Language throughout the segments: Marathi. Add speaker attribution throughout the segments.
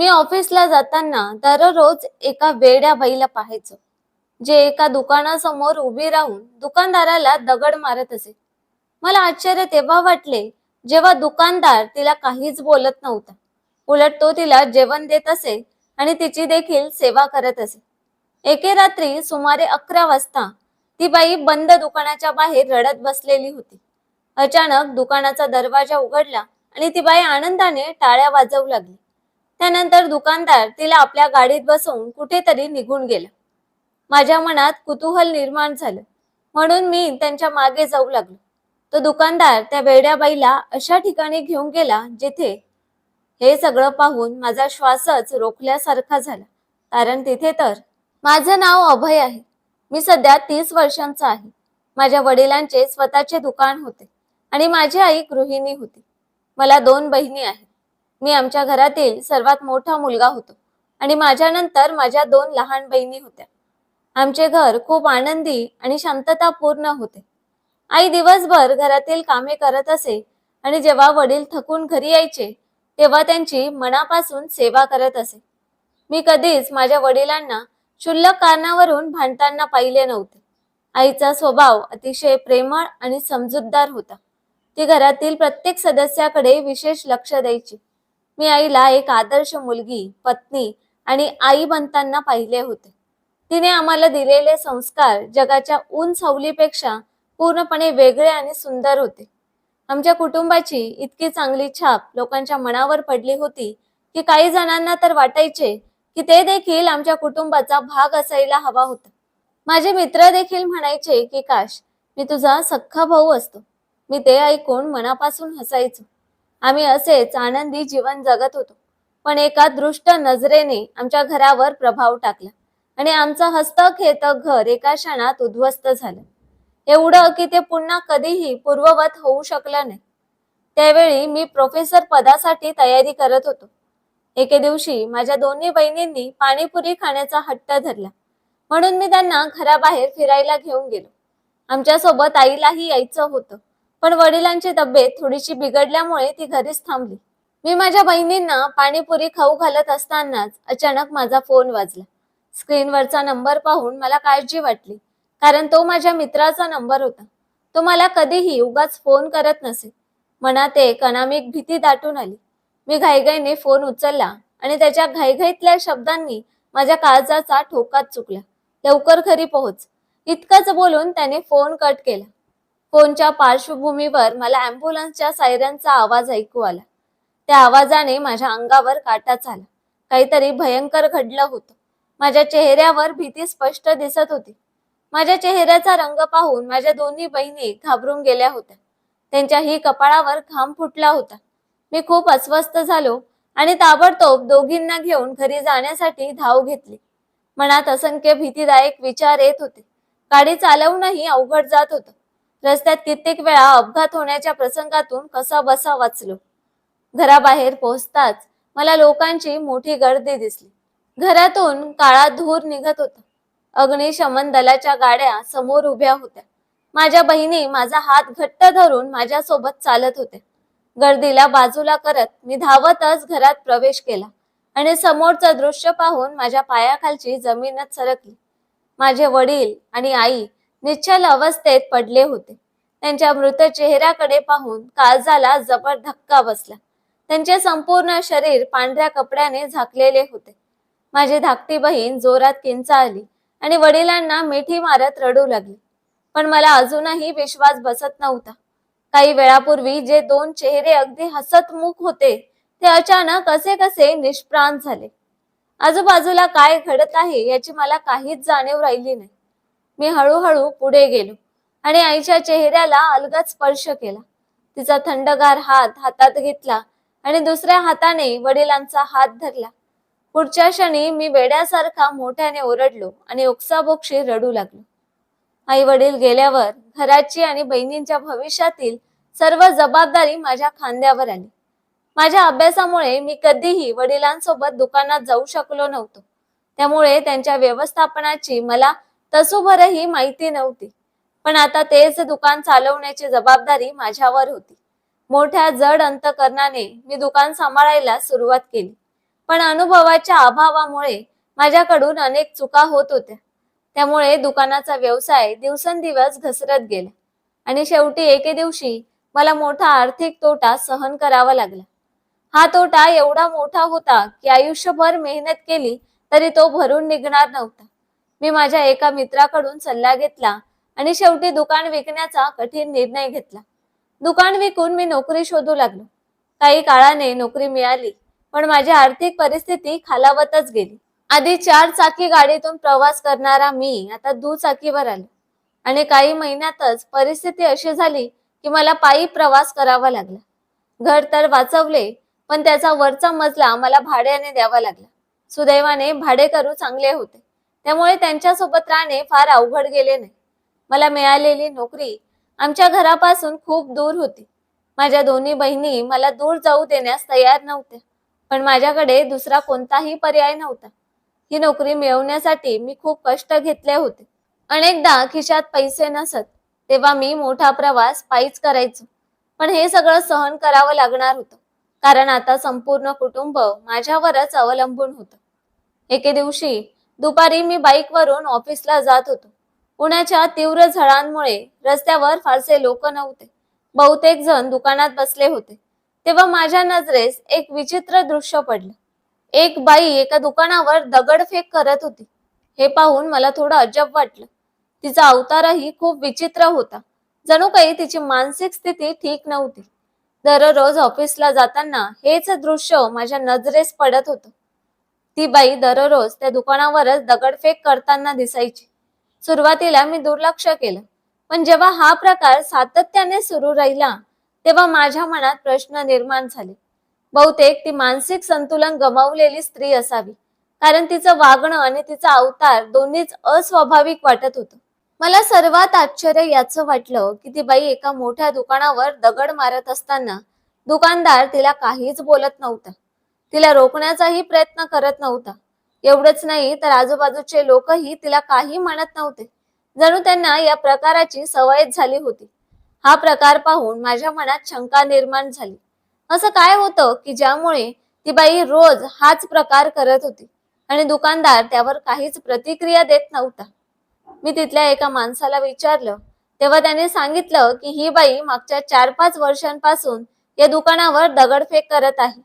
Speaker 1: मी ऑफिसला जाताना दररोज एका वेड्या बाईला पाहायचो जे एका दुकानासमोर उभी राहून दुकानदाराला दगड मारत असे. मला आश्चर्य तेव्हा वाटले जेव्हा दुकानदार तिला काहीच बोलत नव्हता. उलट तो तिला जेवण देत असे आणि तिची देखील सेवा करत असे. एके रात्री सुमारे अकरा वाजता ती बाई बंद दुकानाच्या बाहेर रडत बसलेली होती. अचानक दुकानाचा दरवाजा उघडला आणि ती बाई आनंदाने टाळ्या वाजवू लागली. त्यानंतर दुकानदार तिला आपल्या गाडीत बसवून कुठेतरी निघून गेला. माझ्या मनात कुतूहल निर्माण झालं. म्हणून मी त्यांच्या मागे जाऊ लागलो. तो दुकानदार त्या वेड्या बाईला अशा ठिकाणी घेऊन गेला जिथे हे सगळं पाहून माझा श्वासच रोखल्यासारखा झाला. कारण तिथे तर माझं नाव अभय आहे. मी सध्या तीस वर्षांचा आहे. माझ्या वडिलांचे स्वतःचे दुकान होते आणि माझी आई गृहिणी होती. मला दोन बहिणी आहेत. मी आमच्या घरातील सर्वात मोठा मुलगा होतो आणि माझ्यानंतर माझ्या दोन लहान बहिणी होत्या. आमचे घर खूप आनंदी आणि शांततापूर्ण होते. आई दिवसभर घरातील कामे करत असे आणि जेव्हा वडील थकून घरी यायचे तेव्हा त्यांची मनापासून सेवा करत असे. मी कधीच माझ्या वडिलांना क्षुल्लक कारणावरून भांडताना पाहिले नव्हते. आईचा स्वभाव अतिशय प्रेमळ आणि समजूतदार होता. ती घरातील प्रत्येक सदस्याकडे विशेष लक्ष द्यायची. मी आईला एक आदर्श मुलगी पत्नी आणि आई बनताना पाहिले होते. तिने आम्हाला दिलेले संस्कार जगाच्या ऊन सावलीपेक्षा पूर्णपणे वेगळे आणि सुंदर होते. आमच्या कुटुंबाची इतकी चांगली छाप लोकांच्या मनावर पडली होती की काही जणांना तर वाटायचे की ते देखील आमच्या कुटुंबाचा भाग असायला हवा होता. माझे मित्र देखील म्हणायचे की काश मी तुझा सख्खा भाऊ असतो. मी ते ऐकून मनापासून हसायचो. आम्ही असेच आनंदी जीवन जगत होतो. पण एका दृष्ट नजरेने आमच्या घरावर प्रभाव टाकला आणि आमचं हस्तखेत घर एका क्षणात उद्ध्वस्त झालं. एवढं की ते पुन्हा कधीही पूर्ववत होऊ शकलं नाही. त्यावेळी मी प्रोफेसर पदासाठी तयारी करत होतो. एके दिवशी माझ्या दोन्ही बहिणींनी पाणीपुरी खाण्याचा हट्ट धरला. म्हणून मी त्यांना घराबाहेर फिरायला घेऊन गेलो. आमच्यासोबत आईलाही यायचं होतं. पण वडिलांची तब्येत थोडीशी बिघडल्यामुळे ती घरीच थांबली. मी माझ्या बहिणींना पाणीपुरी खाऊ घालत असतानाच अचानक माझा फोन वाजला. स्क्रीनवरचा नंबर पाहून मला काळजी वाटली कारण तो माझ्या मित्राचा नंबर होता. तो मला कधीही उगाच फोन करत नसे. मनात एक अनामिक भीती दाटून आली. मी घाईघाईने फोन उचलला आणि त्याच्या घाईघाईतल्या शब्दांनी माझ्या काळजाचा ठोकाच चुकला. लवकर घरी पोहोच. इतकंच बोलून त्याने फोन कट केला. फोनच्या पार्श्वभूमीवर मला अँब्युलन्सच्या सायरनचा आवाज ऐकू आला. त्या आवाजाने माझ्या अंगावर काटाच आला काहीतरी भयंकर घडलं होतं. माझ्या चेहऱ्यावर भीती स्पष्ट दिसत होती. माझ्या चेहऱ्याचा रंग पाहून माझ्या दोन्ही बहिणी घाबरून गेल्या होत्या. त्यांच्याही कपाळावर घाम फुटला होता. मी खूप अस्वस्थ झालो आणि ताबडतोब दोघींना घेऊन घरी जाण्यासाठी धाव घेतली. मनात असंख्य भीतीदायक विचार येत होते. गाडी चालवणंही अवघड जात होतं. रस्त्यात कित्येक वेळा अपघात होण्याच्या प्रसंगातून कसा बसा वाचलो. घराबाहेर पोहोचताच मला लोकांची मोठी गर्दी दिसली. घरातून काळा धूर निघत होता. अग्निशमन दलाच्या गाड्या समोर उभ्या होत्या. माझ्या बहिणी माझा हात घट्ट धरून माझ्यासोबत चालत होत्या. गर्दीला बाजूला करत मी धावतच घरात प्रवेश केला आणि समोरचं दृश्य पाहून माझ्या पायाखालची जमीनच सरकली. माझे वडील आणि आई निश्चल अवस्थेत पडले होते. त्यांच्या मृत चेहऱ्याकडे पाहून काळजाला जबर धक्का बसला. त्यांचे संपूर्ण शरीर पांढऱ्या कपड्याने झाकलेले होते. माझी धाकटी बहीण जोरात किंचाळली आणि वडिलांना मिठी मारत रडू लागली. पण मला अजूनही विश्वास बसत नव्हता. काही वेळापूर्वी जे दोन चेहरे अगदी हसतमुख होते ते अचानक असे कसे निष्प्राण झाले. आजूबाजूला काय घडत आहे याची मला काहीच जाणीव राहिली नाही. मी हळूहळू पुढे गेलो आणि आईच्या चेहऱ्याला अलगच स्पर्श केला. तिचा थंडगार हात हातात घेतला आणि दुसऱ्या हाताने वडिलांचा हात धरला. पुढच्या क्षणी मी वेड्यासारखा मोठ्याने ओरडलो आणि ओक्साबोक्षी रडू लागलो. आई वडील गेल्यावर घराची आणि बहिणींच्या भविष्यातील सर्व जबाबदारी माझ्या खांद्यावर आली. माझ्या अभ्यासामुळे मी कधीही वडिलांसोबत दुकानात जाऊ शकलो नव्हतो. त्यामुळे त्यांच्या व्यवस्थापनाची मला तसोभरही माहिती नव्हती. पण आता तेच दुकान चालवण्याची जबाबदारी माझ्यावर होती. मोठ्या जड अंतकरणाने मी दुकान सांभाळायला सुरुवात केली. पण अनुभवाच्या अभावामुळे माझ्याकडून अनेक चुका होत होत्या. त्यामुळे दुकानाचा व्यवसाय दिवसेंदिवस घसरत गेला. आणि शेवटी एके दिवशी मला मोठा आर्थिक तोटा सहन करावा लागला. हा तोटा एवढा मोठा होता की आयुष्यभर मेहनत केली तरी तो भरून निघणार नव्हता. मी माझ्या एका मित्राकडून सल्ला घेतला आणि शेवटी दुकान विकण्याचा कठीण निर्णय घेतला. दुकान विकून मी नोकरी शोधू लागलो. काही काळाने नोकरी मिळाली पण माझी आर्थिक परिस्थिती खालावतच गेली. आधी चार चाकी गाडीतून प्रवास करणारा मी आता दुचाकीवर आलो आणि काही महिन्यातच परिस्थिती अशी झाली की मला पायी प्रवास करावा लागला. घर तर वाचवले पण त्याचा वरचा मजला मला भाड्याने द्यावा लागला. सुदैवाने भाडेकरू चांगले होते. त्यामुळे त्यांच्यासोबत राहणे फार अवघड गेले नाही. मला मिळालेली नोकरी आमच्या घरापासून खूप दूर होती. माझ्या दोन्ही बहिणी मला दूर जाऊ देण्यास तयार नव्हत्या. पण माझ्याकडे दुसरा कोणताही पर्याय नव्हता. ही नोकरी मिळवण्यासाठी मी खूप कष्ट घेतले होते. अनेकदा खिशात पैसे नसत तेव्हा मी मोठा प्रवास पायीच करायचो. पण हे सगळं सहन करावं लागणार होतं. कारण आता संपूर्ण कुटुंब माझ्यावरच अवलंबून होतं. एके दिवशी दुपारी मी बाईकवरून ऑफिसला जात होतो. पुण्याच्या तीव्र झळांमुळे रस्त्यावर फारसे लोक नव्हते. बहुतेक जण दुकानात बसले होते. तेव्हा माझ्या नजरेस एक विचित्र दृश्य पडलं. एक बाई एका दुकानावर दगडफेक करत होती. हे पाहून मला थोडं अजब वाटलं. तिचा अवतारही खूप विचित्र होता. जणू काही तिची मानसिक स्थिती ठीक नव्हती. दररोज ऑफिसला जाताना हेच दृश्य माझ्या नजरेस पडत होतं. ती बाई दररोज त्या दुकानावरच दगडफेक करताना दिसायची. सुरुवातीला मी दुर्लक्ष केलं. पण जेव्हा हा प्रकार सातत्याने सुरू राहिला तेव्हा माझ्या मनात प्रश्न निर्माण झाले. बहुतेक ती मानसिक संतुलन गमावलेली स्त्री असावी कारण तिचं वागणं आणि तिचा अवतार दोन्हीच अस्वाभाविक वाटत होतं. मला सर्वात आश्चर्य याचं वाटलं की ती बाई एका मोठ्या दुकानावर दगड मारत असताना दुकानदार तिला काहीच बोलत नव्हता. तिला रोखण्याचाही प्रयत्न करत नव्हता. एवढंच नाही तर आजूबाजूचे लोकही तिला काही म्हणत नव्हते. जणू त्यांना या प्रकाराची सवयच झाली होती. हा प्रकार पाहून माझ्या मनात शंका निर्माण झाली. असं काय होतं की ज्यामुळे ती बाई रोज हाच प्रकार करत होती आणि दुकानदार त्यावर काहीच प्रतिक्रिया देत नव्हता. मी तिथल्या एका माणसाला विचारलं तेव्हा त्याने सांगितलं की ही बाई मागच्या चार पाच वर्षांपासून या दुकानावर दगडफेक करत आहे.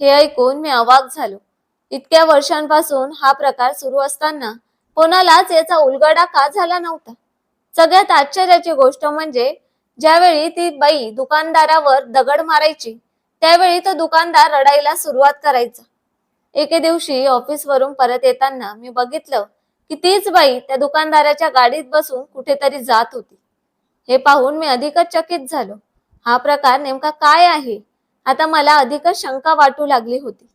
Speaker 1: हे ऐकून मी अवाक झालो. इतक्या वर्षांपासून हा प्रकार सुरू असताना कोणालाच याचा उलगडा का झाला नव्हता? सगळ्यात आश्चर्याची गोष्ट म्हणजे ज्यावेळी ती बाई दुकानदारावर दगड मारायची त्यावेळी तो दुकानदार रडायला सुरुवात करायचा. एके दिवशी ऑफिसवरून परत येताना मी बघितलं की तीच बाई त्या दुकानदाराच्या गाडीत बसून कुठेतरी जात होती. हे पाहून मी अधिकच चकित झालो. हा प्रकार नेमका काय आहे? आता मला अधिकच शंका वाटू लागली होती.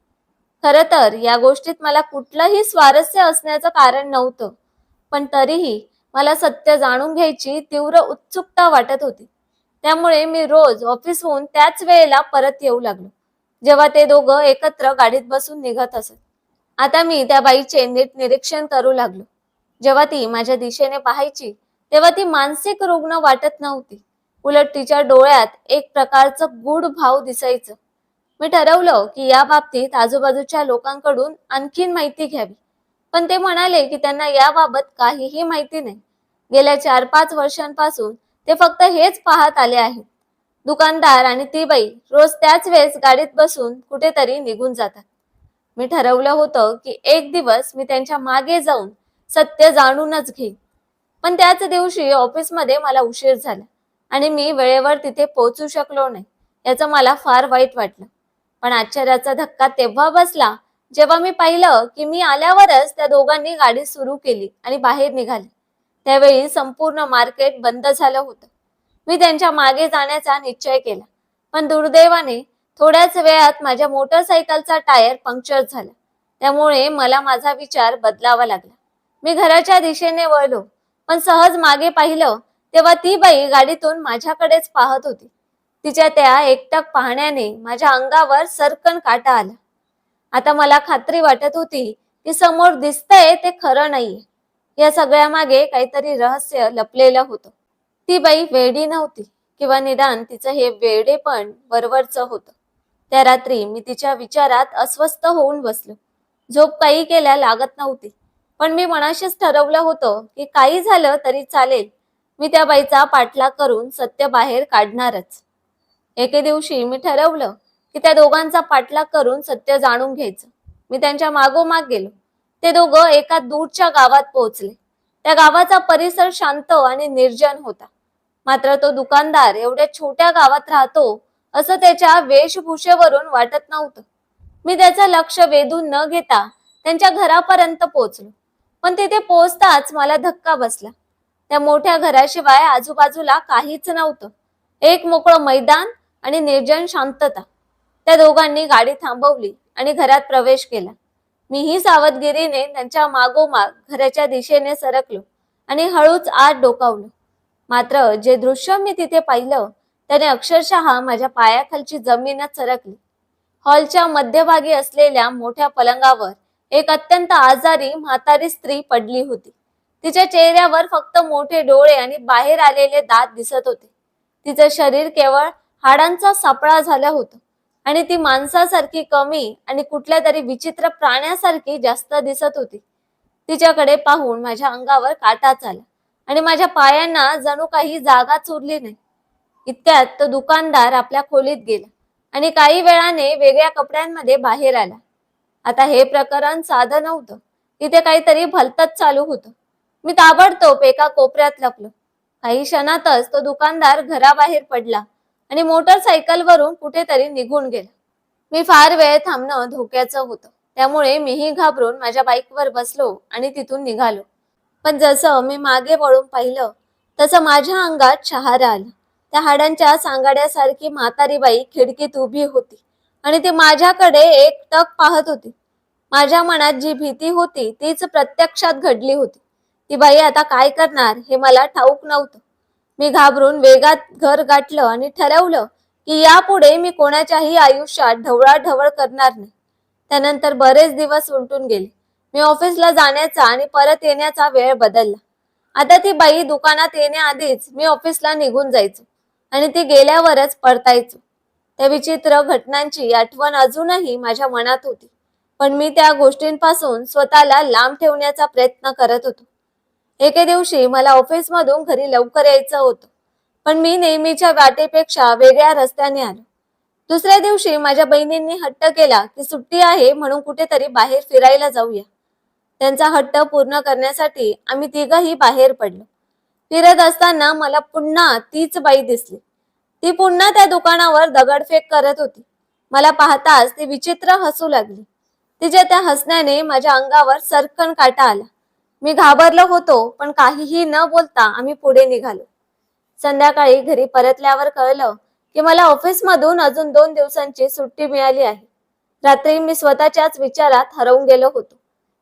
Speaker 1: खर तर या गोष्टीत मला कुठलंही स्वारस्य असण्याचं कारण नव्हतं पण तरीही मला सत्य जाणून घ्यायची तीव्र उत्सुकता वाटत होती. त्यामुळे मी रोज ऑफिसहून त्याच वेळेला परत येऊ लागलो जेव्हा ते दोघं एकत्र गाडीत बसून निघत असत. आता मी त्या बाईचे नीट निरीक्षण करू लागलो. जेव्हा ती माझ्या दिशेने पाहायची तेव्हा ती मानसिक रुग्ण वाटत नव्हती. उलट तिच्या डोळ्यात एक प्रकारचं गूढ भाव दिसायचं. मी ठरवलं की या बाबतीत आजूबाजूच्या लोकांकडून आणखीन माहिती घ्यावी. पण ते म्हणाले की त्यांना याबाबत काहीही माहिती नाही. गेल्या चार पाच वर्षांपासून ते फक्त हेच पाहत आले आहेत. दुकानदार आणि ती बाई रोज त्याच वेळेस गाडीत बसून कुठेतरी निघून जातात. मी ठरवलं होतं की एक दिवस मी त्यांच्या मागे जाऊन सत्य जाणूनच घेईन. पण त्याच दिवशी ऑफिसमध्ये मला उशीर झाला. आणि मी वेळेवर तिथे पोहोचू शकलो नाही. याचं मला फार वाईट वाटलं. पण आश्चर्याचा धक्का तेव्हा बसला जेव्हा मी पाहिलं की मी आल्यावरच त्या दोघांनी गाडी सुरू केली आणि बाहेर निघाली. त्यावेळी संपूर्ण मार्केट बंद झालं होतं. मी त्यांच्या मागे जाण्याचा निश्चय केला. पण दुर्दैवाने थोड्याच वेळात माझ्या मोटरसायकलचा टायर पंक्चर झाला. त्यामुळे मला माझा विचार बदलावा लागला. मी घराच्या दिशेने वळलो पण सहज मागे पाहिलं तेव्हा ती बाई गाडीतून माझ्याकडेच पाहत होती. तिच्या त्या एकटक पाहण्याने माझ्या अंगावर सरकन काटा आला. आता मला खात्री वाटत होती की समोर दिसतंय ते खरं नाहीये. या सगळ्या मागे काहीतरी रहस्य लपलेलं होतं. ती बाई वेडी नव्हती किंवा निदान तिचं हे वेडेपण वरवरचं होतं. त्या रात्री मी तिच्या विचारात अस्वस्थ होऊन बसलो. झोप काही केल्या लागत नव्हती. पण मी मनाशीच ठरवलं होतं की काही झालं तरी चालेल. मी त्या बाईचा पाठलाग करून सत्य बाहेर काढणारच. एके दिवशी मी ठरवलं की त्या दोघांचा पाठलाग करून सत्य जाणून घ्यायचं. मी त्यांच्या मागोमाग गेलो. ते दोघं एका दूरच्या गावात पोहोचले. त्या गावाचा परिसर शांत आणि निर्जन होता. मात्र तो दुकानदार एवढ्या छोट्या गावात राहतो असं त्याच्या वेशभूषेवरून वाटत नव्हतं. मी त्याचं लक्ष वेधून न घेता त्यांच्या घरापर्यंत पोहोचलो. पण तिथे पोहोचताच मला धक्का बसला. त्या मोठ्या घराशिवाय आजूबाजूला काहीच नव्हतं. एक मोकळं मैदान आणि निर्जन शांतता. त्या दोघांनी गाडी थांबवली आणि घरात प्रवेश केला. मीही सावधगिरीने त्यांच्या मागोमाग घराच्या दिशेने सरकलो आणि हळूच आत डोकावलो. मात्र जे दृश्य मी तिथे पाहिलं त्याने अक्षरशः माझ्या पायाखालची जमीनच सरकली. हॉलच्या मध्यभागी असलेल्या मोठ्या पलंगावर एक अत्यंत आजारी म्हातारी स्त्री पडली होती. तिच्या चेहऱ्यावर फक्त मोठे डोळे आणि बाहेर आलेले दात दिसत होते. तिचं शरीर केवळ हाडांचा सापळा झालं होतं आणि ती माणसासारखी कमी आणि कुठल्या तरी विचित्र प्राण्यासारखी जास्त दिसत होती. तिच्याकडे पाहून माझ्या अंगावर काटाच आला आणि माझ्या पायांना जणू काही जागाच उरली नाही. इतक्यात तो दुकानदार आपल्या खोलीत गेला आणि काही वेळाने वेगळ्या कपड्यांमध्ये बाहेर आला. आता हे प्रकरण साधं नव्हतं. तिथे काहीतरी भलतच चालू होतं. मी ताबडतोब एका कोपऱ्यात लपलो काही क्षणातच तो दुकानदार घराबाहेर पडला आणि मोटरसायकलवरून कुठेतरी निघून गेला. मी फार वेळ थांबणं धोक्याचं होतं. त्यामुळे मीही घाबरून माझ्या बाईकवर बसलो आणि तिथून निघालो. पण जसं मी मागे वळून पाहिलं तसं माझ्या अंगात शहारा आला. त्या हाडांच्या सांगाड्यासारखी म्हातारी बाई खिडकीत उभी होती आणि ती माझ्याकडे एक टक पाहत होती. माझ्या मनात जी भीती होती तीच प्रत्यक्षात घडली होती. ती बाई आता काय करणार? हे मला ठाऊक नव्हतं. मी घाबरून वेगात घर गाठलं आणि ठरवलं की यापुढे मी कोणाच्याही आयुष्यात ढवळाढवळ करणार नाही. त्यानंतर बरेच दिवस उलटून गेले. मी ऑफिसला जाण्याचा आणि परत येण्याचा वेळ बदलला. आता ती बाई दुकानात येण्याआधीच मी ऑफिसला निघून जायचो आणि ती गेल्यावरच परतायचो. त्या विचित्र घटनांची आठवण अजूनही माझ्या मनात होती. पण मी त्या गोष्टींपासून स्वतःला लांब ठेवण्याचा प्रयत्न करत होतो. एके दिवशी मला ऑफिसमधून घरी लवकर यायचं होतं. पण मी नेहमीच्या वाटेपेक्षा वेगळ्या रस्त्याने आलो. दुसऱ्या दिवशी माझ्या बहिणींनी हट्ट केला की सुट्टी आहे म्हणून कुठेतरी बाहेर फिरायला जाऊया. त्यांचा हट्ट पूर्ण करण्यासाठी आम्ही तिघही बाहेर पडलो. फिरत असताना मला पुन्हा तीच बाई दिसली. ती पुन्हा त्या दुकानावर दगडफेक करत होती. मला पाहताच ती विचित्र हसू लागली. तिच्या त्या हसण्याने माझ्या अंगावर सरकन काटा आला. मी घाबरलो होतो पण काहीही न बोलता आम्ही पुढे निघालो. संध्याकाळी घरी परतल्यावर कळलं की मला ऑफिसमधून अजून दोन दिवसांची सुट्टी मिळाली आहे. रात्री मी स्वतःच्याच विचारात हरवून गेलो होतो.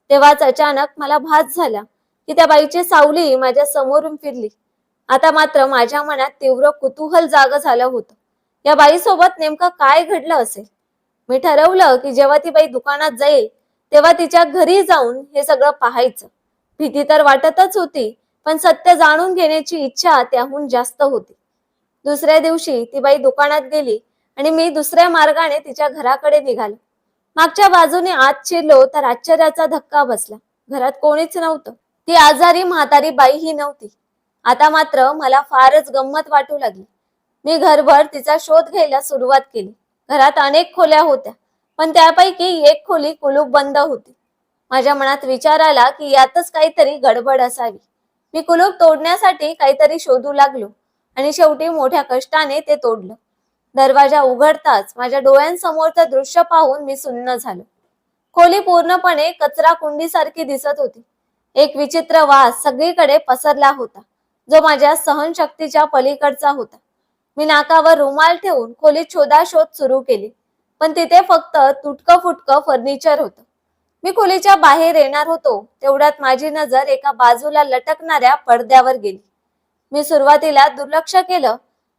Speaker 1: तेव्हाच अचानक मला भास झाला की त्या बाईची सावली माझ्या समोरून फिरली. आता मात्र माझ्या मनात तीव्र कुतूहल जाग झालं होतं. या बाईसोबत नेमकं काय घडलं असेल? मी ठरवलं की जेव्हा ती बाई दुकानात जाईल तेव्हा तिच्या घरी जाऊन हे सगळं पाहायचं. भीती तर वाटतच होती पण सत्य जाणून घेण्याची इच्छा त्याहून जास्त होती. दुसऱ्या दिवशी ती बाई दुकानात गेली आणि मी दुसऱ्या मार्गाने तिच्या घराकडे निघालो. मागच्या बाजूने आत शिरलो तर आश्चर्याचा धक्का बसला. घरात कोणीच नव्हतं. ती आजारी म्हातारी बाई ही नव्हती. आता मात्र मला फारच गंमत वाटू लागली. मी घरभर तिचा शोध घ्यायला सुरुवात केली. घरात अनेक खोल्या होत्या पण त्यापैकी एक खोली कुलूप बंद होती. माझ्या मनात विचार आला की यातच काहीतरी गडबड असावी. मी कुलूप तोडण्यासाठी काहीतरी शोधू लागलो आणि शेवटी मोठ्या कष्टाने ते तोडलं. दरवाजा उघडताच माझ्या डोळ्यांसमोरचं दृश्य पाहून मी सुन्न झालो. खोली पूर्णपणे कचरा कुंडीसारखी दिसत होती. एक विचित्र वास सगळीकडे पसरला होता जो माझ्या सहनशक्तीच्या पलीकडचा होता. मी नाकावर रुमाल ठेवून खोलीत शोधाशोध सुरू केली पण तिथे फक्त तुटकं फुटकं फर्निचर होतं. मी खोलीच्या बाहेर येणार होतो. तेवढ्यात माझी नजर एका बाजूला लटकणाऱ्या पडद्यावर गेली. मी सुरुवातीला दुर्लक्ष केलं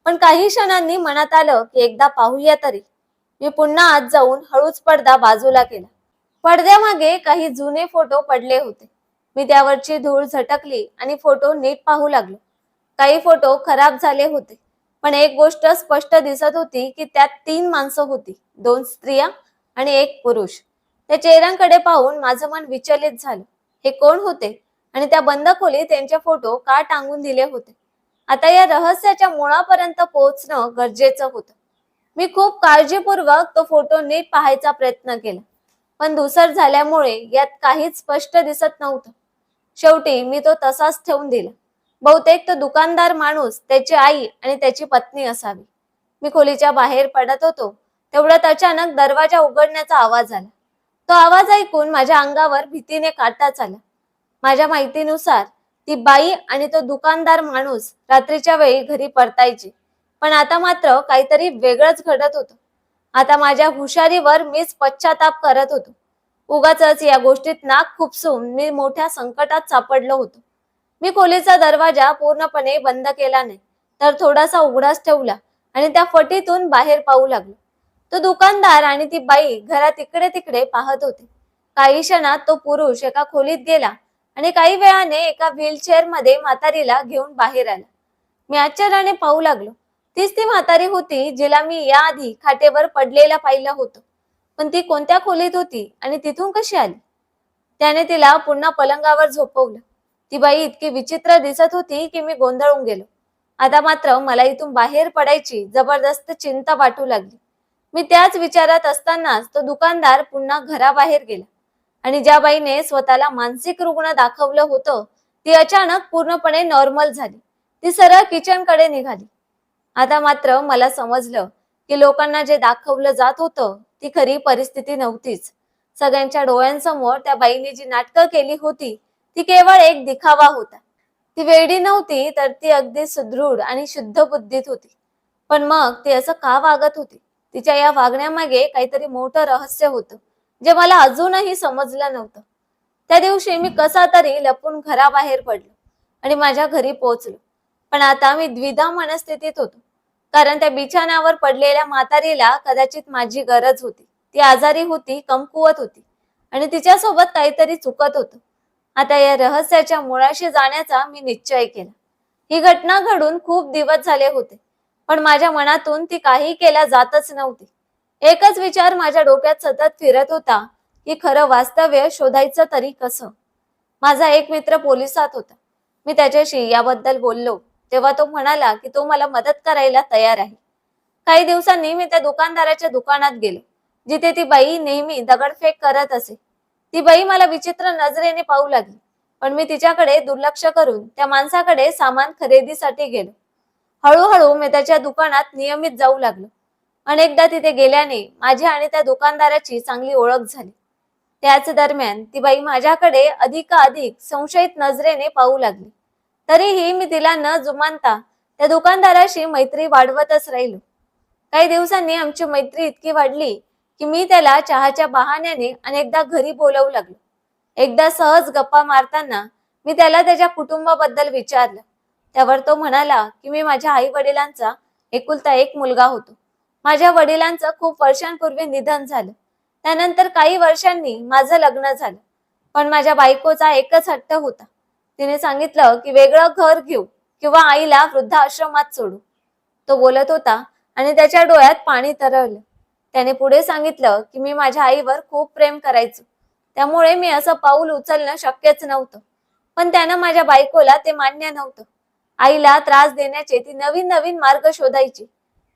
Speaker 1: पण काही क्षणांनी मनात आलं की एकदा पाहूया तरी. मी पुन्हा आत जाऊन हळूच पडदा बाजूला केला. पडद्यामागे काही जुने फोटो पडले होते. मी त्यावरची धूळ झटकली आणि फोटो नीट पाहू लागलो. काही फोटो खराब झाले होते पण एक गोष्ट स्पष्ट दिसत होती की त्यात तीन माणसं होती. दोन स्त्रिया आणि एक पुरुष. त्या चेहऱ्यांकडे पाहून माझं मन विचलित झालं. हे कोण होते? आणि त्या बंद खोलीत त्यांचे फोटो का टांगून दिले होते? आता या रहस्याच्या मुळापर्यंत पोहोचणं गरजेचं होतं. मी खूप काळजीपूर्वक तो फोटो नीट पाहायचा प्रयत्न केला. पण धुसर झाल्यामुळे यात काहीच स्पष्ट दिसत नव्हतं. शेवटी मी तो तसाच ठेवून दिला. बहुतेक तो दुकानदार माणूस त्याची आई आणि त्याची पत्नी असावी. मी खोलीच्या बाहेर पडत होतो तेवढ्यात अचानक दरवाजा उघडण्याचा आवाज आला. तो आवाज ऐकून माझ्या अंगावर भीतीने काटाच आला माझ्या माहितीनुसार ती बाई आणि तो दुकानदार माणूस रात्रीच्या वेळी घरी परतायची. पण आता मात्र काहीतरी वेगळंच घडत होतं. आता माझ्या हुशारीवर मीच पश्चाताप करत होतो. उगाच या गोष्टीत नाक खुपसून मी मोठ्या संकटात सापडलो होतो. मी खोलीचा दरवाजा पूर्णपणे बंद केला नाही तर थोडासा उघडाच ठेवला आणि त्या फटीतून बाहेर पाहू लागलो. तो दुकानदार आणि ती बाई घरात इकडे तिकडे पाहत होते. काही क्षणात तो पुरुष एका खोलीत गेला आणि काही वेळाने एका व्हीलचेअरमध्ये म्हातारीला घेऊन बाहेर आला. मी आश्चर्याने पाहू लागलो. तीच ती म्हातारी होती जिला मी याआधी खाटेवर पडलेला पाहिलं होतं. पण ती कोणत्या खोलीत होती आणि तिथून कशी आली? त्याने तिला पुन्हा पलंगावर झोपवलं. ती बाई इतकी विचित्र दिसत होती की मी गोंधळून गेलो. आता मात्र मला इथून बाहेर पडायची जबरदस्त चिंता वाटू लागली. मी त्याच विचारात असतानाच तो दुकानदार पुन्हा घराबाहेर गेला. आणि ज्या बाईने स्वतःला मानसिक रुग्ण दाखवलं होतं ती अचानक पूर्णपणे नॉर्मल झाली. ती सरळ किचनकडे निघाली. आता मात्र मला समजलं की लोकांना जे दाखवलं जात होतं ती खरी परिस्थिती नव्हतीच. सगळ्यांच्या डोळ्यांसमोर त्या बाईने जी नाटकं केली होती ती केवळ एक दिखावा होता. ती वेडी नव्हती तर ती अगदी सुदृढ आणि शुद्ध बुद्धीत होती. पण मग ती असं का वागत होती? तिच्या या वागण्यामागे काहीतरी मोठं रहस्य होतं जे मला अजूनही समजलं नव्हतं. त्या दिवशी मी कसा तरी लपून घराबाहेर पडलो आणि माझ्या घरी पोहोचलो. पण आता मी द्विधा मनस्थितीत होतो कारण त्या बिछाण्यावर पडलेल्या म्हातारीला कदाचित माझी गरज होती. ती आजारी होती कमकुवत होती आणि तिच्यासोबत काहीतरी चुकत होतं. आता या रहस्याच्या मुळाशी जाण्याचा मी निश्चय केला. ही घटना घडून खूप दिवस झाले होते. पण माझ्या मनातून ती काही केल्या जातच नव्हती. एकच विचार माझ्या डोक्यात सतत फिरत होता की खरं वास्तव्य शोधायचं तरी कसं? माझा एक मित्र पोलिसात होता. मी त्याच्याशी याबद्दल बोललो तेव्हा तो म्हणाला की तो मला मदत करायला तयार आहे. काही दिवसांनी मी त्या दुकानदाराच्या दुकानात गेलो जिथे ती बाई नेहमी दगडफेक करत असे. ती बाई मला विचित्र नजरेने पाहू लागली पण मी तिच्याकडे दुर्लक्ष करून त्या माणसाकडे सामान खरेदीसाठी गेलो. हळूहळू मी त्याच्या दुकानात नियमित जाऊ लागलो. अनेकदा तिथे गेल्याने माझी आणि त्या दुकानदाराची चांगली ओळख झाली. त्याच दरम्यान ती बाई माझ्याकडे अधिकाधिक संशयित नजरेने पाहू लागली. तरीही मी तिला न जुमानता त्या दुकानदाराशी मैत्री वाढवतच राहिलो. काही दिवसांनी आमची मैत्री इतकी वाढली की मी त्याला चहाच्या बहाण्याने अनेकदा घरी बोलवू लागलो. एकदा सहज गप्पा मारताना मी त्याला त्याच्या कुटुंबाबद्दल विचारलं. त्यावर तो म्हणाला की मी माझ्या आई वडिलांचा एकुलता एक मुलगा होतो. माझ्या वडिलांचं खूप वर्षांपूर्वी निधन झालं. त्यानंतर काही वर्षांनी माझं लग्न झालं. पण माझ्या बायकोचा एकच हट्ट होता. तिने सांगितलं की वेगळं घर घेऊ किंवा आईला वृद्धाश्रमात सोडू. तो बोलत होता आणि त्याच्या डोळ्यात पाणी तरळलं. त्याने पुढे सांगितलं की मी माझ्या आईवर खूप प्रेम करायचो. त्यामुळे मी असं पाऊल उचलणं शक्यच नव्हतं. पण त्यानं माझ्या बायकोला ते मान्य नव्हतं. आईला त्रास देण्याचे ती नवीन नवीन मार्ग शोधायची.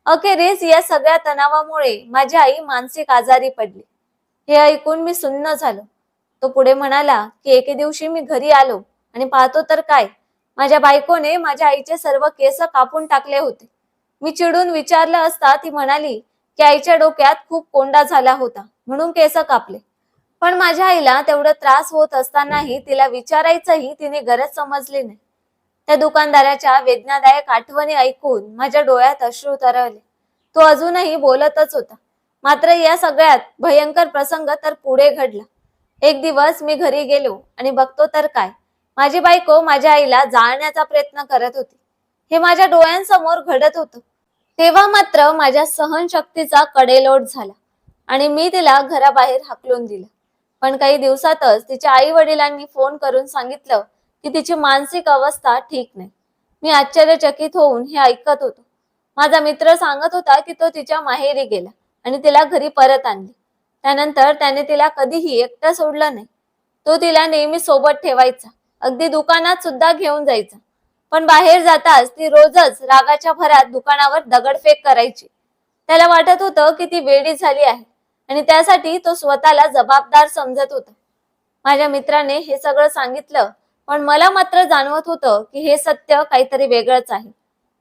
Speaker 1: अखेरीस या सगळ्या तणावामुळे माझी आई मानसिक आजारी पडली. हे ऐकून मी सुन्न झालो. तो पुढे म्हणाला की एके दिवशी मी घरी आलो आणि पाहतो तर काय? माझ्या बायकोने माझ्या आईचे सर्व केस कापून टाकले होते. मी चिडून विचारलं असता ती म्हणाली की आईच्या डोक्यात खूप कोंडा झाला होता म्हणून केस कापले. पण माझ्या आईला तेवढा त्रास होत असतानाही तिला विचारायचंही तिने गरज समजली नाही. त्या दुकानदाराच्या वेदनादायक आठवणी ऐकून माझ्या डोळ्यात अश्रू तरळले. तो अजूनही बोलतच होता. मात्र या सगळ्यात भयंकर प्रसंग तर पुढे घडला. एक दिवस मी घरी गेलो आणि बघतो तर काय? माझी बायको माझ्या आईला जाळण्याचा प्रयत्न करत होती. हे माझ्या डोळ्यांसमोर घडत होतं. तेव्हा मात्र माझ्या सहनशक्तीचा कडेलोट झाला आणि मी तिला घराबाहेर हाकलून दिलं. पण काही दिवसातच तिच्या आई वडिलांनी फोन करून सांगितलं की तिची मानसिक अवस्था ठीक नाही. मी आश्चर्यचकित होऊन हे ऐकत होतो. माझा मित्र सांगत होता की तो तिच्या माहेरी गेला आणि तिला घरी परत आणली. त्यानंतर त्याने तिला कधीही एकटं सोडलं नाही. तो तिला नेहमी सोबत ठेवायचा. अगदी दुकानात सुद्धा घेऊन जायचा. पण बाहेर जाताच ती रोजच रागाच्या भरात दुकानावर दगडफेक करायची. त्याला वाटत होतं की ती वेडी झाली आहे आणि त्यासाठी तो स्वतःला जबाबदार समजत होता. माझ्या मित्राने हे सगळं सांगितलं पण मला मात्र जाणवत होतं की हे सत्य काहीतरी वेगळंच आहे.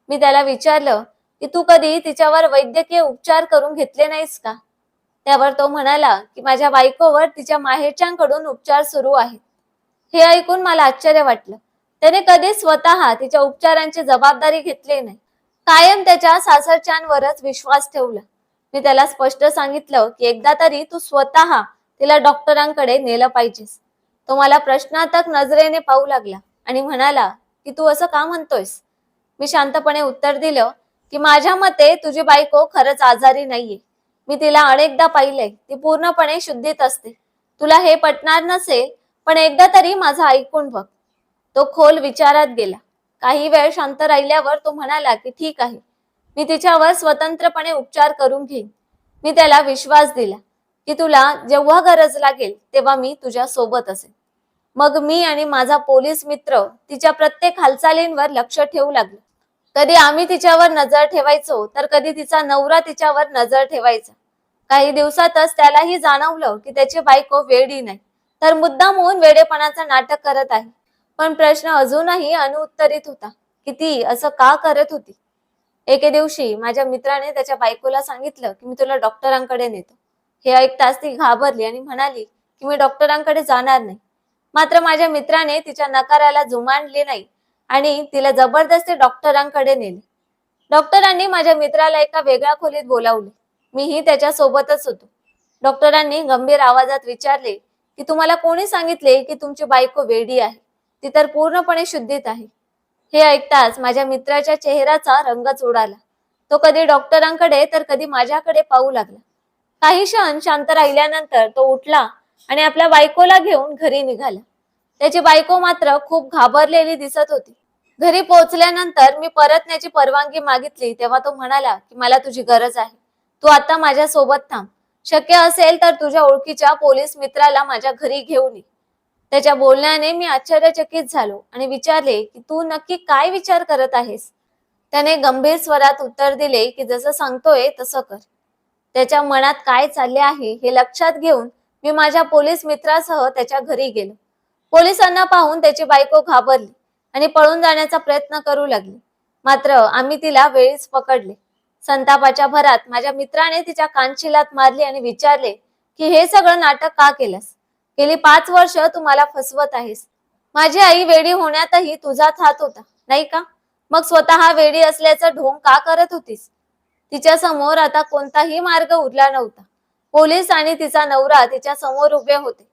Speaker 1: मी त्याला विचारलं की तू कधी तिच्यावर वैद्यकीय उपचार करून घेतले नाहीस का? त्यावर तो म्हणाला की माझ्या बायकोवर तिच्या माहेरच्यांकडून उपचार सुरू आहेत. हे ऐकून मला आश्चर्य वाटलं. त्याने कधी स्वतः तिच्या उपचारांची जबाबदारी घेतली नाही. कायम त्याच्या सासरच्यांवरच विश्वास ठेवला. मी त्याला स्पष्ट सांगितलं की एकदा तरी तू स्वतः तिला डॉक्टरांकडे नेलं पाहिजेस. तो मला प्रश्नार्थक नजरेने पाहू लागला आणि म्हणाला की तू असं का म्हणतोयस? मी शांतपणे उत्तर दिलं की माझ्या मते तुझी बायको खरंच आजारी नाहीये. मी तिला अनेकदा पाहिलंय. ती पूर्णपणे शुद्धीत असते. तुला हे पटणार नसेल पण एकदा तरी माझं ऐकून बघ. तो खोल विचारात गेला. काही वेळ शांत राहिल्यावर तो म्हणाला की ठीक आहे. मी तिच्यावर स्वतंत्रपणे उपचार करून घेईन. मी त्याला विश्वास दिला की तुला जेव्हा गरज लागेल तेव्हा मी तुझ्या सोबत असेल मग मी आणि माझा पोलीस मित्र तिच्या प्रत्येक हालचालींवर लक्ष ठेवू लागलो. कधी आम्ही तिच्यावर नजर ठेवायचो तर कधी तिचा नवरा तिच्यावर नजर ठेवायचा. काही दिवसातच त्यालाही जाणवलं की त्याची बायको वेडी नाही तर मुद्दाम होऊन वेडेपणाचं नाटक करत आहे. पण प्रश्न अजूनही अनुत्तरित होता की ती असं का करत होती? एके दिवशी माझ्या मित्राने त्याच्या बायकोला सांगितलं की मी तुला डॉक्टरांकडे नेतो. हे ऐकताच ती घाबरली आणि म्हणाली की मी डॉक्टरांकडे जाणार नाही. मात्र माझ्या मित्राने तिच्या नकाराला जुमानले नाही आणि तिला जबरदस्ती डॉक्टरांकडे नेले. डॉक्टरांनी माझ्या मित्राला एका वेगळ्या खोलीत बोलावले. मीही त्याच्या सोबतच होतो. डॉक्टरांनी गंभीर आवाजात विचारले की तुम्हाला कोणी सांगितले की तुमची बायको वेडी आहे? ती तर पूर्णपणे शुद्धीत आहे. हे ऐकताच माझ्या मित्राच्या चेहऱ्याचा रंगच उडाला तो कधी डॉक्टरांकडे तर कधी माझ्याकडे पाहू लागला. काही क्षण शांत राहिल्यानंतर तो उठला आणि आपल्या बायकोला घेऊन घरी निघाला. त्याची बायको मात्र खूप घाबरलेली दिसत होती. घरी पोहोचल्यानंतर मी परतण्याची परवानगी मागितली तेव्हा तो म्हणाला की मला तुझी गरज आहे. तू आता माझ्या सोबत थांब. शक्य असेल तर तुझ्या ओळखीच्या पोलीस मित्राला माझ्या घरी घेऊन ये. त्याच्या बोलण्याने मी आश्चर्यचकित झालो आणि विचारले की तू नक्की काय विचार करत आहेस? त्याने गंभीर स्वरात उत्तर दिले की जसं सांगतोय तसं कर. त्याच्या मनात काय चालले आहे हे लक्षात घेऊन मी माझ्या पोलीस मित्रासह त्याच्या घरी गेलो. पोलिसांना पाहून त्याची बायको घाबरली आणि पळून जाण्याचा प्रयत्न करू लागली. मात्र आम्ही तिला वेळीच पकडले. संतापाच्या भरात माझ्या मित्राने तिच्या कानशिलात मारली आणि विचारले की हे सगळं नाटक का केलंस? गेली पाच वर्ष तू मला फसवत आहेस. माझी आई वेडी होण्यातही तुझाच हात होता नाही का? मग स्वतः वेडी असल्याचं ढोंग का करत होतीस? तिच्या समोर आता कोणताही मार्ग उरला नव्हता. पोलीस आणि तिचा नवरा तिच्या समोर उभे होते.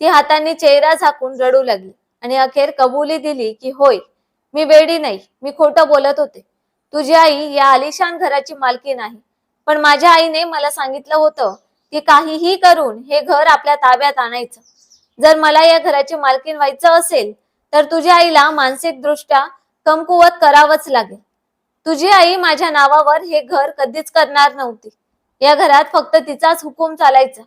Speaker 1: ती हातांनी चेहरा झाकून रडू लागली आणि अखेर कबुली दिली की होय मी वेडी नाही मी खोटं बोलत होते. तुझी आई या आलिशान घराची मालकी नाही. पण माझ्या आईने मला सांगितलं होतं की काहीही करून हे घर आपल्या ताब्यात आणायचं. जर मला या घराची मालकीन व्हायचं असेल तर तुझ्या आईला मानसिक दृष्ट्या कमकुवत करावंच लागेल. तुझी आई माझ्या नावावर हे घर कधीच करणार नव्हती. या घरात फक्त तिचाच हुकूम चालायचा.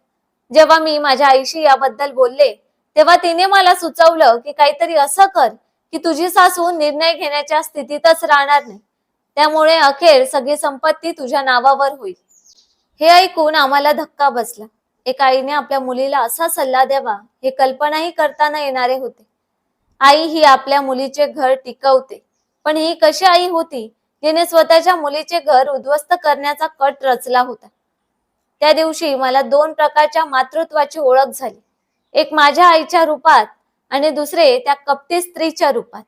Speaker 1: जेव्हा मी माझ्या आईशी याबद्दल बोलले तेव्हा तिने मला सुचवलं की काहीतरी असं कर की तुझी सासू निर्णय घेण्याच्या स्थितीतच राहणार नाही. त्यामुळे अखेर सगळी संपत्ती तुझ्या नावावर होईल. हे ऐकून आम्हाला धक्का बसला. एका आईने आपल्या मुलीला असा सल्ला द्यावा हे कल्पनाही करताना येणारे होते. आई ही आपल्या मुलीचे घर टिकवते पण ही कशी आई होती जिने स्वतःच्या मुलीचे घर उद्ध्वस्त करण्याचा कट रचला होता. त्या दिवशी मला दोन प्रकारच्या मातृत्वाची ओळख झाली. एक माझ्या आईच्या रूपात आणि दुसरे त्या कपटी स्त्रीच्या रूपात.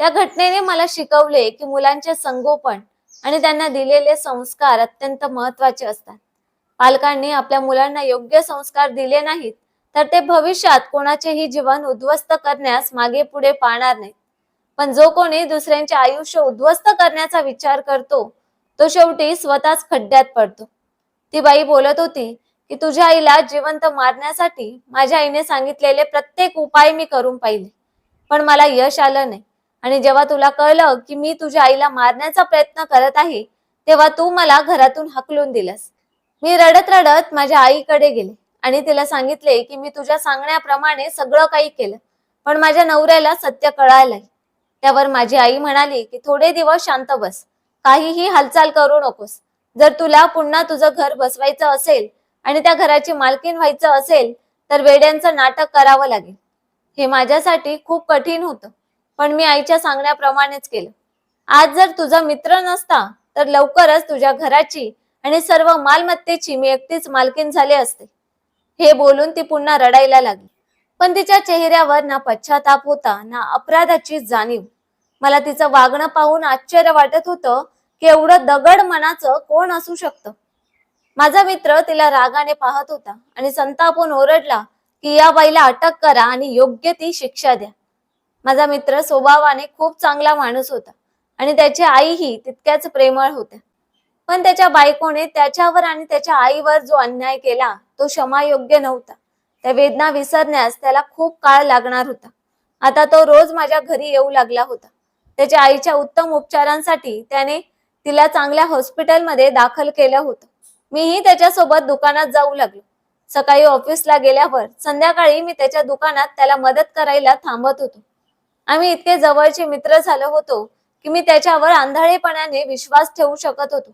Speaker 1: त्या घटनेने मला शिकवले की मुलांचे संगोपन आणि त्यांना दिलेले संस्कार अत्यंत महत्त्वाचे असतात. पालकांनी आपल्या मुलांना योग्य संस्कार दिले नाहीत तर ते भविष्यात कोणाचेही जीवन उद्ध्वस्त करण्यास मागे पुढे पाहणार नाहीत. पण जो कोणी दुसऱ्यांचे आयुष्य उद्ध्वस्त करण्याचा विचार करतो तो शेवटी स्वतःच खड्ड्यात पडतो. ती बाई बोलत होती की तुझ्या आईला जिवंत मारण्यासाठी माझ्या आईने सांगितलेले प्रत्येक उपाय मी करून पाहिले पण मला यश आलं नाही. आणि जेव्हा तुला कळलं की मी तुझ्या आईला मारण्याचा प्रयत्न करत आहे तेव्हा तू मला घरातून हकलून दिलंस. मी रडत रडत माझ्या आईकडे गेले आणि तिला सांगितले की मी तुझ्या सांगण्याप्रमाणे सगळं काही केलं पण माझ्या नवऱ्याला सत्य कळालंय. त्यावर माझी आई म्हणाली की थोडे दिवस शांत बस काहीही हालचाल करू नकोस. जर तुला पुन्हा तुझं घर बसवायचं असेल आणि त्या घराची मालकीन व्हायचं असेल तर वेड्यांचं नाटक करावं लागेल. हे माझ्यासाठी खूप कठीण होतं पण मी आईच्या सांगण्याप्रमाणेच केलं. आज जर तुझा मित्र नसता तर लवकरच तुझ्या घराची आणि सर्व मालमत्तेची मी एकटीच मालकीन झाले असते. हे बोलून ती पुन्हा रडायला लागली. पण तिच्या चेहऱ्यावर ना पश्चाताप होता ना अपराधाची जाणीव. मला तिचं वागणं पाहून आश्चर्य वाटत होतं की एवढं दगड मनाचं कोण असू शकतं? माझा मित्र तिला रागाने पाहत होता आणि संतापून ओरडला की या बाईला अटक करा आणि योग्य ती शिक्षा द्या. माझा मित्र स्वभावाने खूप चांगला माणूस होता आणि त्याची आईही तितक्याच प्रेमळ होत्या. पण त्याच्या बायकोने त्याच्यावर आणि त्याच्या आईवर जो अन्याय केला तो क्षमायोग्य नव्हता. त्या वेदना विसरण्यास त्याला खूप काळ लागणार होता. आता तो रोज माझ्या घरी येऊ लागला होता. त्याच्या आईच्या उत्तम उपचारांसाठी त्याने तिला चांगल्या हॉस्पिटलमध्ये दाखल केलं होतं. मीही त्याच्यासोबत दुकानात जाऊ लागलो. सकाळी ऑफिसला गेल्यावर संध्याकाळी मी त्याच्या दुकानात त्याला मदत करायला थांबत होतो. आम्ही इतके जवळचे मित्र झालो होतो की मी त्याच्यावर आंधळेपणाने विश्वास ठेवू शकत होतो.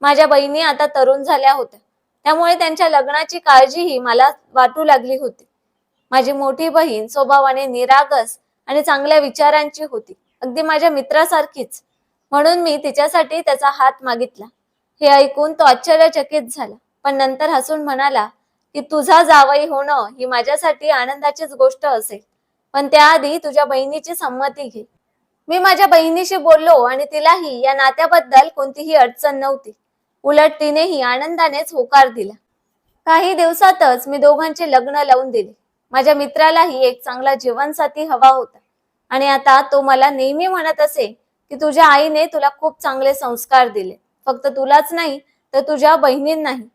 Speaker 1: माझ्या बहिणी आता तरुण झाल्या होत्या. त्यामुळे त्यांच्या लग्नाची काळजीही मला वाटू लागली होती. माझी मोठी बहीण स्वभावाने निरागस आणि चांगल्या विचारांची होती. अगदी माझ्या मित्रासारखीच. म्हणून मी तिच्यासाठी त्याचा हात मागितला. हे ऐकून तो आश्चर्यचकित झाला. पण नंतर हसून म्हणाला की तुझा जावई होणं ही माझ्यासाठी आनंदाचीच गोष्ट असेल. पण त्याआधी तुझ्या बहिणीची संमती घे. मी माझ्या बहिणीशी बोललो आणि तिलाही या नात्याबद्दल कोणतीही अडचण नव्हती. उलट तिनेही आनंदानेच होकार दिला. काही दिवसातच मी दोघांचे लग्न लावून दिले. माझ्या मित्रालाही एक चांगला जीवनसाथी हवा होता. आणि आता तो मला नेहमी म्हणत असे की तुझ्या आईने तुला खूप चांगले संस्कार दिले. फक्त तुलाच नाही तर तुझ्या बहिणींनाही.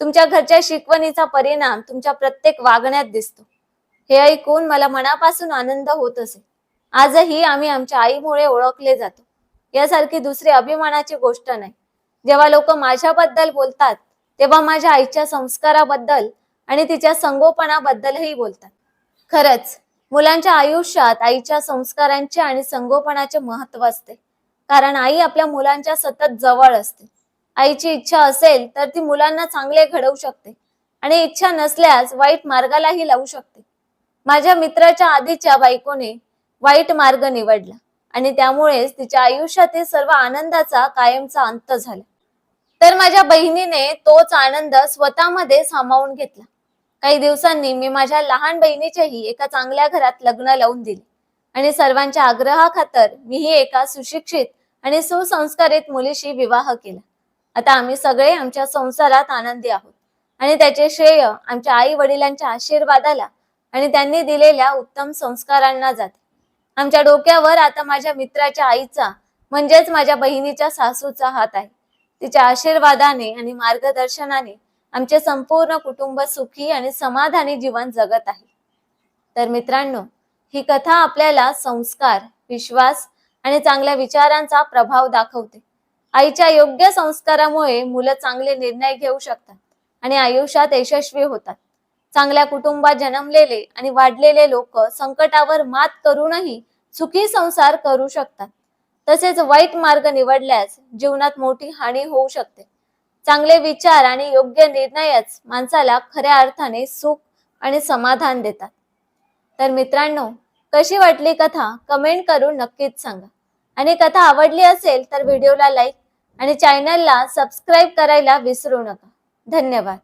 Speaker 1: तुमच्या घरच्या शिकवणीचा परिणाम तुमच्या प्रत्येक वागण्यात दिसतो. हे ऐकून मला मनापासून आनंद होत असे. आजही आम्ही आमच्या आईमुळे ओळखले जातो. यासारखी दुसरी अभिमानाची गोष्ट नाही. जेव्हा लोक माझ्याबद्दल बोलतात तेव्हा माझ्या आईच्या संस्काराबद्दल आणि तिच्या संगोपनाबद्दलही बोलतात. खरंच मुलांच्या आयुष्यात आईच्या संस्कारांचे आणि संगोपनाचे महत्त्व असते. कारण आई आपल्या मुलांच्या सतत जवळ असते. आईची इच्छा असेल तर ती मुलांना चांगले घडवू शकते आणि इच्छा नसल्यास वाईट मार्गालाही लावू शकते. माझ्या मित्राच्या आधीच्या बायकोने वाईट मार्ग निवडला आणि त्यामुळेच तिच्या आयुष्यातील सर्व आनंदाचा कायमचा अंत झाला. तर माझ्या बहिणीने तोच आनंद स्वतःमध्ये सामावून घेतला. काही दिवसांनी मी माझ्या लहान बहिणीचेही एका चांगल्या घरात लग्न लावून दिले. आणि सर्वांच्या आग्रहाखातर मीही एका सुशिक्षित आणि सुसंस्कारित मुलीशी विवाह केला. आता आम्ही सगळे आमच्या संसारात आनंदी आहोत. आणि त्याचे श्रेय आमच्या आई वडिलांच्या आशीर्वादाला आणि त्यांनी दिलेल्या उत्तम संस्कारांना जाते. आमच्या डोक्यावर आता माझ्या मित्राच्या आईचा म्हणजेच माझ्या बहिणीच्या सासूचा हात आहे. तिच्या आशीर्वादाने आणि मार्गदर्शनाने आमचे संपूर्ण कुटुंब सुखी आणि समाधानी जीवन जगत आहे. तर मित्रांनो ही कथा आपल्याला संस्कार विश्वास आणि चांगल्या विचारांचा प्रभाव दाखवते. आईच्या योग्य संस्कारामुळे मुलं चांगले निर्णय घेऊ शकतात आणि आयुष्यात यशस्वी होतात. चांगल्या कुटुंबात जन्मलेले आणि वाढलेले लोक संकटावर मात करूनही सुखी संसार करू शकतात. तसेच वाईट मार्ग निवडल्यास जीवनात मोठी हानी होऊ शकते. चांगले विचार आणि योग्य निर्णयच माणसाला खऱ्या अर्थाने सुख आणि समाधान देतात. तर मित्रांनो कशी वाटली कथा? कमेंट करून नक्कीच सांगा. आणि कथा आवडली असेल तर व्हिडिओला लाईक आणि चॅनलला सबस्क्राईब करायला विसरू नका. धन्यवाद.